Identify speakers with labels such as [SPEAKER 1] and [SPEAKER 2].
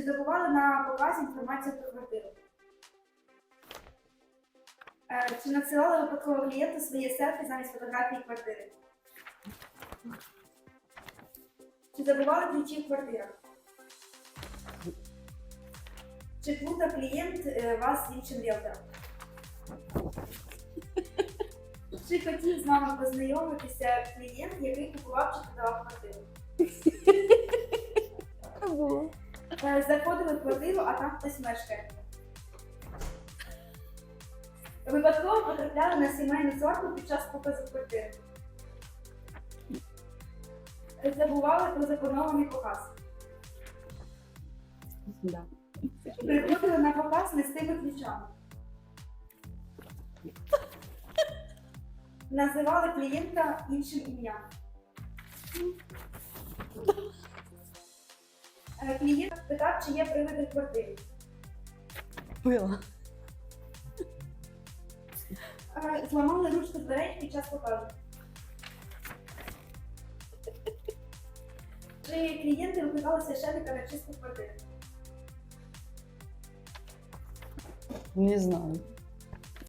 [SPEAKER 1] Чи забували на показі інформацію про квартиру? Е, Чи надсилали випадково клієнту своє селфі замість фотографії квартири? Чи забували ключі в квартирах? Чи плутав клієнт е, вас з іншим ріелтором? Чи хотів з вами познайомитися клієнт, який купував чи продавав квартиру? Заходили в квартиру, а там хтось мешкає. Випадково потрапляли на сімейну сварку під час показу квартири. Е, Забували про запланований показ.
[SPEAKER 2] Да.
[SPEAKER 1] Приходили на показ не з тими ключами. Називали клієнта іншим ім'ям. Клієнт питав, чи є привиди в квартирі.
[SPEAKER 2] Було.
[SPEAKER 1] Е, Зламали ручку дверей під час показу. Чи клієнти викликали священника на чистку квартири?
[SPEAKER 2] Не знаю.